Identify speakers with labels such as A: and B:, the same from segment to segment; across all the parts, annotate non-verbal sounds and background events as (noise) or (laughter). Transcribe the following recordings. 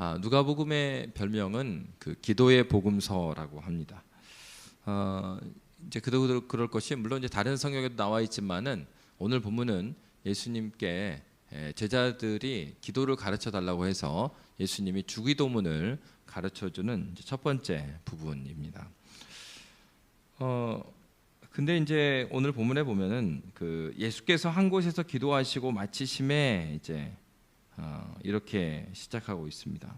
A: 아, 누가복음의 별명은 그 기도의 복음서라고 합니다. 어, 이제 그도 그럴 것이 물론 이제 다른 성경에도 나와 있지만은 오늘 본문은 예수님께 예, 제자들이 기도를 가르쳐 달라고 해서 예수님이 주기도문을 가르쳐 주는 첫 번째 부분입니다. 어 근데 이제 오늘 본문에 보면은 그 예수께서 한 곳에서 기도하시고 마치심에 이제 어 이렇게 시작하고 있습니다.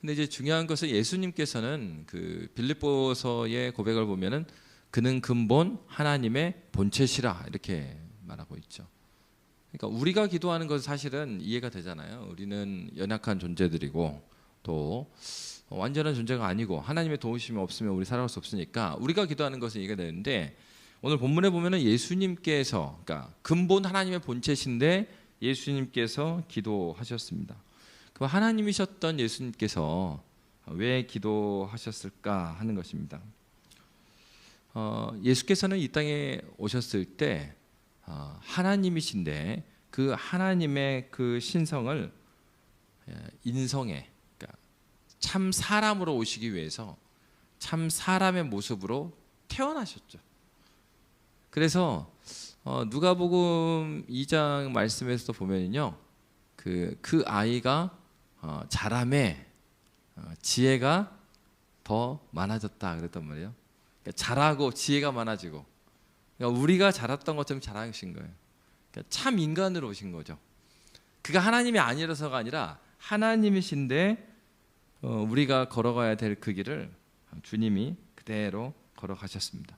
A: 근데 이제 중요한 것은 예수님께서는 그 빌립보서의 고백을 보면은 그는 근본 하나님의 본체시라 이렇게 말하고 있죠. 그러니까 우리가 기도하는 것은 사실은 이해가 되잖아요. 우리는 연약한 존재들이고 또 완전한 존재가 아니고 하나님의 도우심이 없으면 우리 살아갈 수 없으니까 우리가 기도하는 것은 이해가 되는데 오늘 본문에 보면은 예수님께서 그러니까 근본 하나님의 본체신데 예수님께서 기도하셨습니다. 그 하나님이셨던 예수님께서 왜 기도하셨을까 하는 것입니다. 어, 예수께서는 이 땅에 오셨을 때 어, 하나님이신데 그 하나님의 그 신성을 예, 인성에 그러니까 참 사람으로 오시기 위해서 참 사람의 모습으로 태어나셨죠. 그래서 어, 누가복음 2장 말씀에서도 보면요, 그, 그 아이가 어, 자람에 어, 지혜가 더 많아졌다 그랬단 말이에요. 그러니까 잘하고 지혜가 많아지고 그러니까 우리가 자랐던 것처럼 자라신 거예요. 그러니까 참 인간으로 오신 거죠. 그가 하나님이 아니라서가 아니라 하나님이신데 어, 우리가 걸어가야 될 그 길을 주님이 그대로 걸어가셨습니다.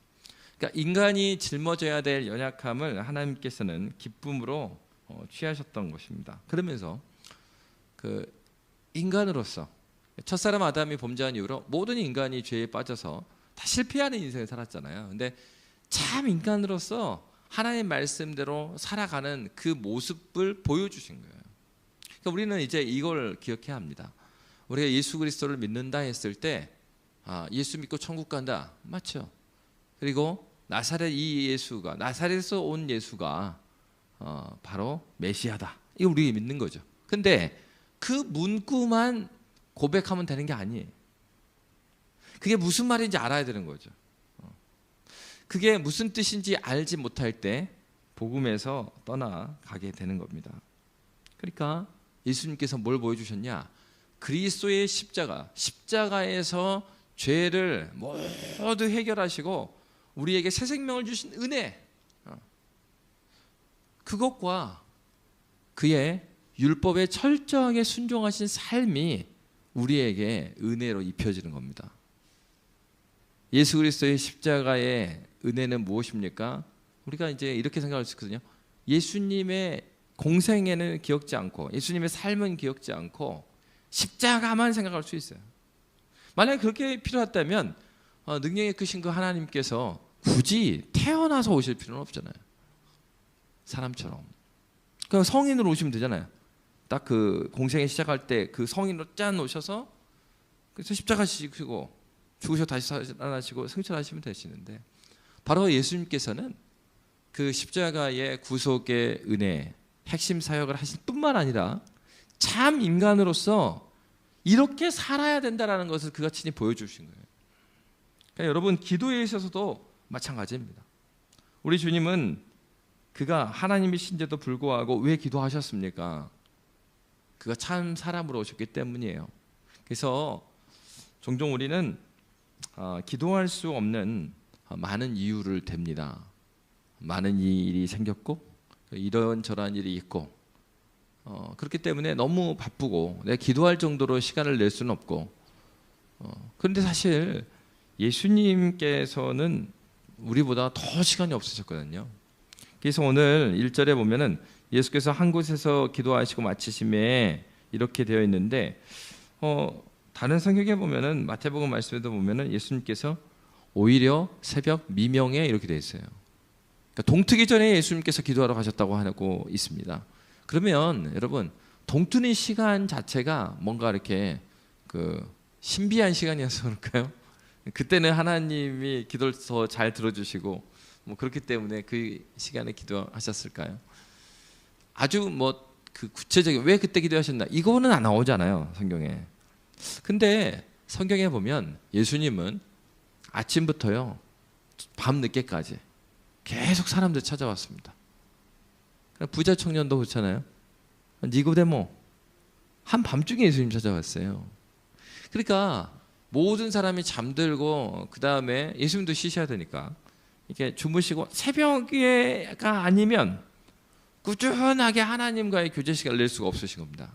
A: 그러니까 인간이 짊어져야 될 연약함을 하나님께서는 기쁨으로 어, 취하셨던 것입니다. 그러면서 그 인간으로서 첫사람 아담이 범죄한 이후로 모든 인간이 죄에 빠져서 다 실패하는 인생을 살았잖아요. 근데 참 인간으로서 하나님 말씀대로 살아가는 그 모습을 보여주신 거예요. 그러니까 우리는 이제 이걸 기억해야 합니다. 우리가 예수 그리스도를 믿는다 했을 때 아, 예수 믿고 천국 간다 맞죠? 그리고 나사렛 이 예수가 나사렛에서 온 예수가 어, 바로 메시아다. 이거 우리 믿는 거죠. 근데 그 문구만 고백하면 되는 게 아니에요. 그게 무슨 말인지 알아야 되는 거죠. 그게 무슨 뜻인지 알지 못할 때 복음에서 떠나가게 되는 겁니다. 그러니까 예수님께서 뭘 보여주셨냐? 그리스도의 십자가, 십자가에서 죄를 모두 해결하시고 우리에게 새 생명을 주신 은혜, 어. 그것과 그의 율법에 철저하게 순종하신 삶이 우리에게 은혜로 입혀지는 겁니다. 예수 그리스도의 십자가의 은혜는 무엇입니까? 우리가 이제 이렇게 생각할 수 있거든요. 예수님의 공생애는 기억지 않고 예수님의 삶은 기억지 않고 십자가만 생각할 수 있어요. 만약에 그렇게 필요하다면 어, 능력이 크신 그 하나님께서 굳이 태어나서 오실 필요는 없잖아요. 사람처럼. 그냥 성인으로 오시면 되잖아요. 딱 그 공생애 시작할 때 그 성인으로 짠 오셔서 그래서 십자가 지시고 죽으셔 다시 살아나시고 승천하시면 되시는데 바로 예수님께서는 그 십자가의 구속의 은혜 핵심 사역을 하실 뿐만 아니라 참 인간으로서 이렇게 살아야 된다라는 것을 그가 친히 보여주신 거예요. 그러니까 여러분 기도에 있어서도 마찬가지입니다. 우리 주님은 그가 하나님이신데도 불구하고 왜 기도하셨습니까? 그가 참 사람으로 오셨기 때문이에요. 그래서 종종 우리는 어, 기도할 수 없는 많은 이유를 댑니다. 많은 일이 생겼고 이런 저런 일이 있고 어, 그렇기 때문에 너무 바쁘고 내가 기도할 정도로 시간을 낼 수는 없고 어, 그런데 사실 예수님께서는 우리보다 더 시간이 없으셨거든요. 그래서 오늘 1절에 보면은 예수께서 한 곳에서 기도하시고 마치심에 이렇게 되어 있는데 어, 다른 성경에 보면은 마태복음 말씀에도 보면은 예수님께서 오히려 새벽 미명에 이렇게 되어 있어요. 그러니까 동트기 전에 예수님께서 기도하러 가셨다고 하고 있습니다. 그러면 여러분 동트는 시간 자체가 뭔가 이렇게 그 신비한 시간이어서 그럴까요? 그때는 하나님이 기도를 더 잘 들어주시고 뭐 그렇기 때문에 그 시간에 기도하셨을까요? 아주 뭐 그 구체적인 왜 그때 기도하셨나 이거는 안 나오잖아요 성경에. 근데 성경에 보면 예수님은 아침부터요 밤 늦게까지 계속 사람들 찾아왔습니다. 부자 청년도 그렇잖아요. 니고데모 한 밤중에 예수님 찾아왔어요. 그러니까 모든 사람이 잠들고 그 다음에 예수님도 쉬셔야 되니까 이렇게 주무시고 새벽에가 아니면 꾸준하게 하나님과의 교제 시간을 낼 수가 없으신 겁니다.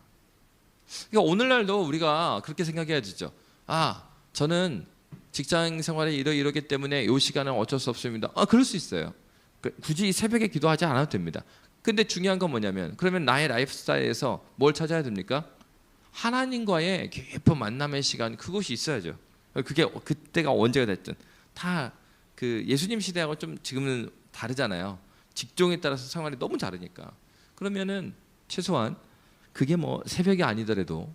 A: 그러니까 오늘날도 우리가 그렇게 생각해야 되죠. 아, 저는 직장 생활에 이러 이러기 때문에 이 시간은 어쩔 수 없습니다. 아, 그럴 수 있어요. 그- 굳이 새벽에 기도하지 않아도 됩니다. 근데 중요한 건 뭐냐면 그러면 나의 라이프 스타일에서 뭘 찾아야 됩니까? 하나님과의 깊은 만남의 시간 그것이 있어야죠. 그게 그때가 언제가 됐든 다 그 예수님 시대하고 좀 지금은 다르잖아요. 직종에 따라서 생활이 너무 다르니까. 그러면은 최소한 그게 뭐 새벽이 아니더라도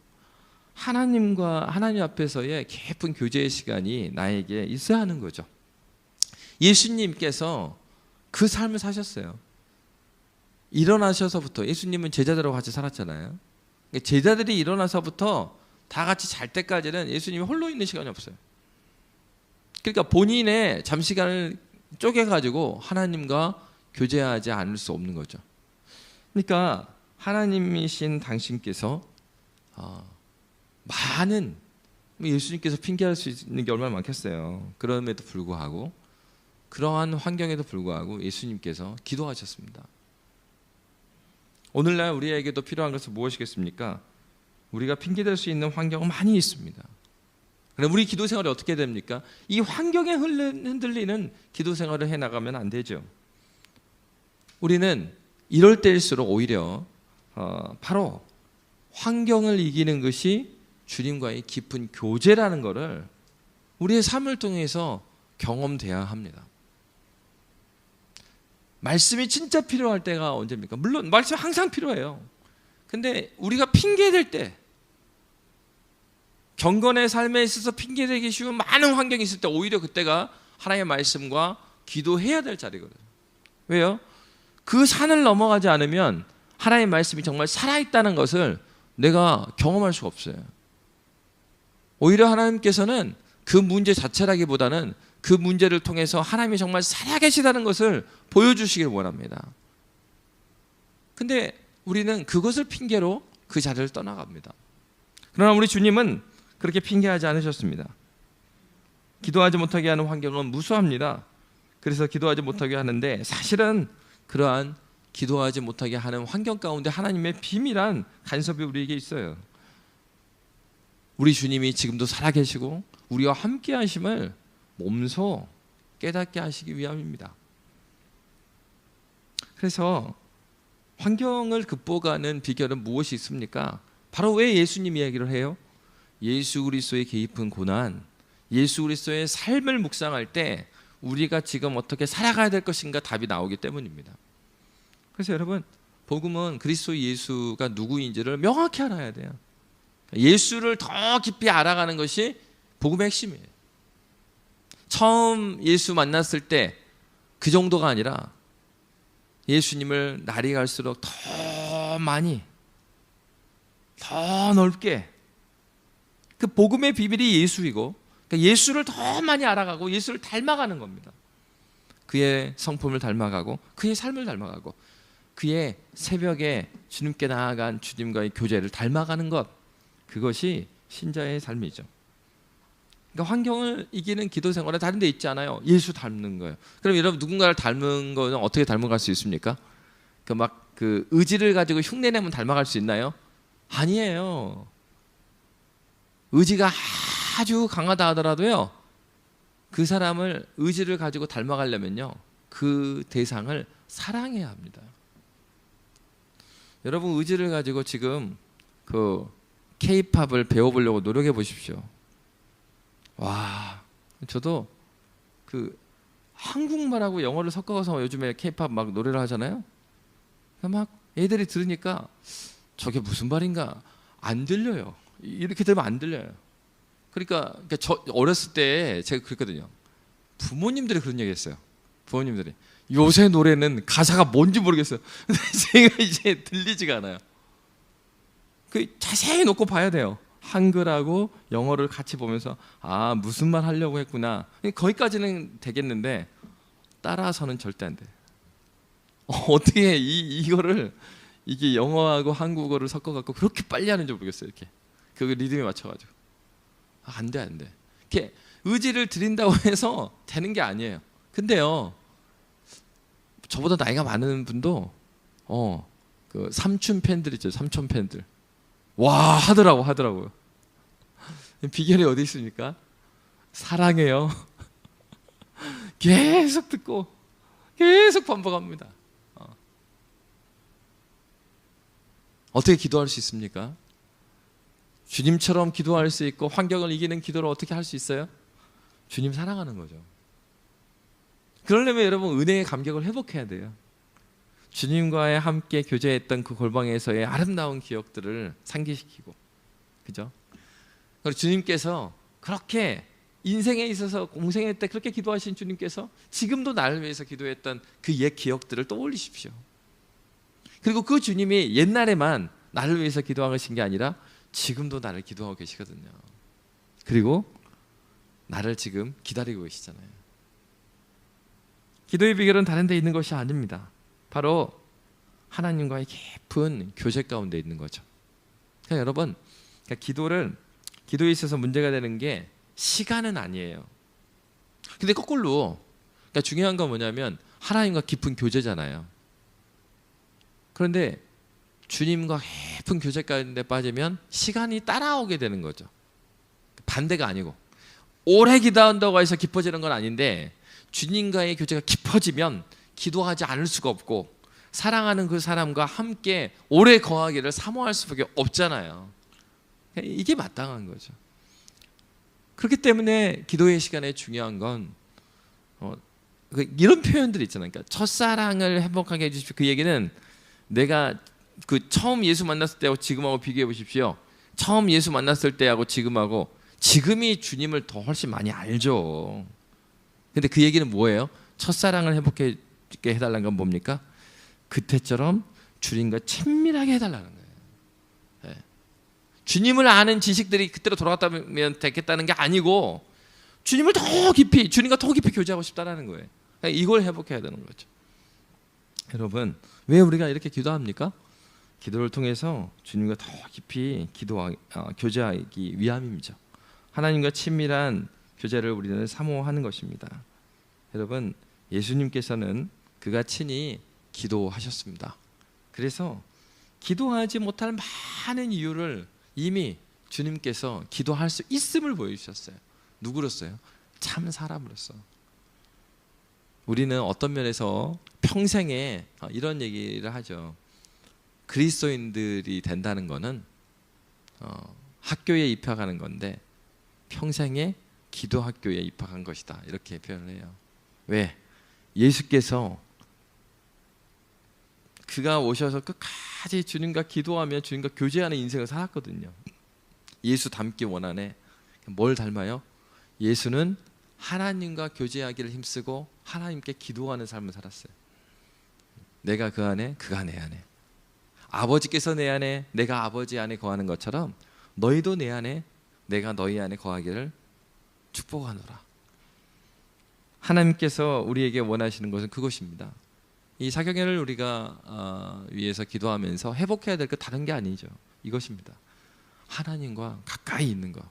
A: 하나님과 하나님 앞에서의 깊은 교제의 시간이 나에게 있어야 하는 거죠. 예수님께서 그 삶을 사셨어요. 일어나셔서부터 예수님은 제자들하고 같이 살았잖아요. 그러니까 제자들이 일어나서부터 다 같이 잘 때까지는 예수님이 홀로 있는 시간이 없어요. 그러니까 본인의 잠시간을 쪼개 가지고 하나님과 교제하지 않을 수 없는 거죠. 그러니까 하나님이신 당신께서 어, 많은 뭐 예수님께서 핑계할 수 있는 게 얼마나 많겠어요. 그럼에도 불구하고 그러한 환경에도 불구하고 예수님께서 기도하셨습니다. 오늘날 우리에게도 필요한 것은 무엇이겠습니까? 우리가 핑계댈 수 있는 환경은 많이 있습니다. 그럼 우리 기도 생활이 어떻게 됩니까? 이 환경에 흔들리는 기도 생활을 해 나가면 안 되죠. 우리는 이럴 때일수록 오히려 어, 바로 환경을 이기는 것이 주님과의 깊은 교제라는 것을 우리의 삶을 통해서 경험돼야 합니다. 말씀이 진짜 필요할 때가 언제입니까? 물론 말씀 항상 필요해요. 근데 우리가 핑계 댈 때 경건의 삶에 있어서 핑계 대기 쉬운 많은 환경이 있을 때 오히려 그때가 하나님의 말씀과 기도해야 될 자리거든요. 왜요? 그 산을 넘어가지 않으면 하나님의 말씀이 정말 살아있다는 것을 내가 경험할 수가 없어요. 오히려 하나님께서는 그 문제 자체라기보다는 그 문제를 통해서 하나님이 정말 살아계시다는 것을 보여주시길 원합니다. 근데 우리는 그것을 핑계로 그 자리를 떠나갑니다. 그러나 우리 주님은 그렇게 핑계하지 않으셨습니다. 기도하지 못하게 하는 환경은 무수합니다. 그래서 기도하지 못하게 하는데 사실은 그러한 기도하지 못하게 하는 환경 가운데 하나님의 비밀한 간섭이 우리에게 있어요. 우리 주님이 지금도 살아계시고 우리와 함께 하심을 몸소 깨닫게 하시기 위함입니다. 그래서 환경을 극복하는 비결은 무엇이 있습니까? 바로 왜 예수님 이야기를 해요? 예수 그리스도의 깊은 고난, 예수 그리스도의 삶을 묵상할 때 우리가 지금 어떻게 살아가야 될 것인가 답이 나오기 때문입니다. 그래서 여러분 복음은 그리스도 예수가 누구인지를 명확히 알아야 돼요. 예수를 더 깊이 알아가는 것이 복음의 핵심이에요. 처음 예수 만났을 때 그 정도가 아니라 예수님을 날이 갈수록 더 많이 더 넓게 그 복음의 비밀이 예수이고 그러니까 예수를 더 많이 알아가고 예수를 닮아가는 겁니다. 그의 성품을 닮아가고 그의 삶을 닮아가고 그의 새벽에 주님께 나아간 주님과의 교제를 닮아가는 것 그것이 신자의 삶이죠. 그러니까 환경을 이기는 기도 생활은 다른 데 있지 않아요. 예수 닮는 거예요. 그럼 여러분 누군가를 닮은 거는 어떻게 닮아갈 수 있습니까? 그막그 의지를 가지고 흉내 내면 닮아갈 수 있나요? 아니에요. 의지가 아주 강하다 하더라도요. 그 사람을 의지를 가지고 닮아가려면요. 그 대상을 사랑해야 합니다. 여러분 의지를 가지고 지금 그 K-팝을 배워보려고 노력해 보십시오. 와, 저도 그 한국말하고 영어를 섞어서 요즘에 K-팝 막 노래를 하잖아요. 막 애들이 들으니까 저게 무슨 말인가 안 들려요. 이렇게 되면 안 들려요. 그러니까, 그러니까 저 어렸을 때 제가 그랬거든요. 부모님들이 그런 얘기했어요. 부모님들이 요새 노래는 가사가 뭔지 모르겠어요. (laughs) 제가 이제 들리지가 않아요. 그 자세히 놓고 봐야 돼요. 한글하고 영어를 같이 보면서 아 무슨 말 하려고 했구나. 거기까지는 되겠는데 따라서는 절대 안 돼. 어, 어떻게 이 이거를 이게 영어하고 한국어를 섞어 갖고 그렇게 빨리 하는지 모르겠어요. 이렇게 그 리듬에 맞춰 가지고 아, 안 돼, 안 돼. 이렇게 의지를 드린다고 (laughs) 해서 되는 게 아니에요. 근데요. 저보다 나이가 많은 분도 어, 그 삼촌 팬들 있죠. 삼촌 팬들. 와, 하더라고 하더라고요. (laughs) 비결이 어디 있습니까? 사랑해요. (laughs) 계속 듣고 계속 반복합니다. 어. 어떻게 기도할 수 있습니까? 주님처럼 기도할 수 있고 환경을 이기는 기도를 어떻게 할 수 있어요? 주님 사랑하는 거죠. 그러려면 여러분 은혜의 감격을 회복해야 돼요. 주님과의 함께 교제했던 그 골방에서의 아름다운 기억들을 상기시키고, 그죠? 그리고 주님께서 그렇게 인생에 있어서 공생애 때 그렇게 기도하신 주님께서 지금도 나를 위해서 기도했던 그 옛 기억들을 떠올리십시오. 그리고 그 주님이 옛날에만 나를 위해서 기도하신 게 아니라 지금도 나를 기도하고 계시거든요. 그리고 나를 지금 기다리고 계시잖아요. 기도의 비결은 다른 데 있는 것이 아닙니다. 바로 하나님과의 깊은 교제 가운데 있는 거죠. 그러니까 여러분, 그러니까 기도를 기도에 있어서 문제가 되는 게 시간은 아니에요. 근데 거꾸로 그러니까 중요한 건 뭐냐면 하나님과 깊은 교제잖아요. 그런데 주님과 깊은 교제 가운데 빠지면 시간이 따라오게 되는 거죠. 반대가 아니고 오래 기도한다고 해서 깊어지는 건 아닌데 주님과의 교제가 깊어지면 기도하지 않을 수가 없고 사랑하는 그 사람과 함께 오래 거하기를 사모할 수밖에 없잖아요. 이게 마땅한 거죠. 그렇기 때문에 기도의 시간에 중요한 건 어, 그 이런 표현들이 있잖아요. 그러니까 첫사랑을 행복하게 해주십시오. 그 얘기는 내가 그 처음 예수 만났을 때하고 지금하고 비교해 보십시오. 처음 예수 만났을 때하고 지금하고 지금이 주님을 더 훨씬 많이 알죠. 근데 그 얘기는 뭐예요? 첫사랑을 행복하게 해달라는 건 뭡니까? 그때처럼 주님과 친밀하게 해달라는 거예요. 네. 주님을 아는 지식들이 그때로 돌아갔다면 됐겠다는 게 아니고 주님을 더 깊이 주님과 더 깊이 교제하고 싶다라는 거예요. 그러니까 이걸 회복해야 되는 거죠. 여러분 왜 우리가 이렇게 기도합니까? 기도를 통해서 주님과 더 깊이 기도하 어, 교제하기 위함이죠. 하나님과 친밀한 교제를 우리는 사모하는 것입니다. 여러분 예수님께서는 그가 친히 기도하셨습니다. 그래서 기도하지 못할 많은 이유를 이미 주님께서 기도할 수 있음을 보여주셨어요. 누구로서요? 참 사람으로서. 우리는 어떤 면에서 평생에 어, 이런 얘기를 하죠. 그리스도인들이 된다는 것은 어, 학교에 입학하는 건데 평생에 기도 학교에 입학한 것이다 이렇게 표현을 해요. 왜? 예수께서 그가 오셔서 끝까지 주님과 기도하며 주님과 교제하는 인생을 살았거든요. 예수 닮기 원하네. 뭘 닮아요? 예수는 하나님과 교제하기를 힘쓰고 하나님께 기도하는 삶을 살았어요. 내가 그 안에, 그가 내 안에. 아버지께서 내 안에, 내가 아버지 안에 거하는 것처럼 너희도 내 안에, 내가 너희 안에 거하기를 축복하노라. 하나님께서 우리에게 원하시는 것은 그것입니다. 이 사경회를 우리가 어, 위해서 기도하면서 회복해야 될 것 다른 게 아니죠. 이것입니다. 하나님과 가까이 있는 것.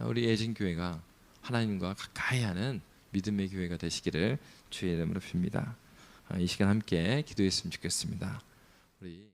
A: 우리 예진 교회가 하나님과 가까이 하는 믿음의 교회가 되시기를 주의 이름으로 빕니다. 아, 이 시간 함께 기도했으면 좋겠습니다. 우리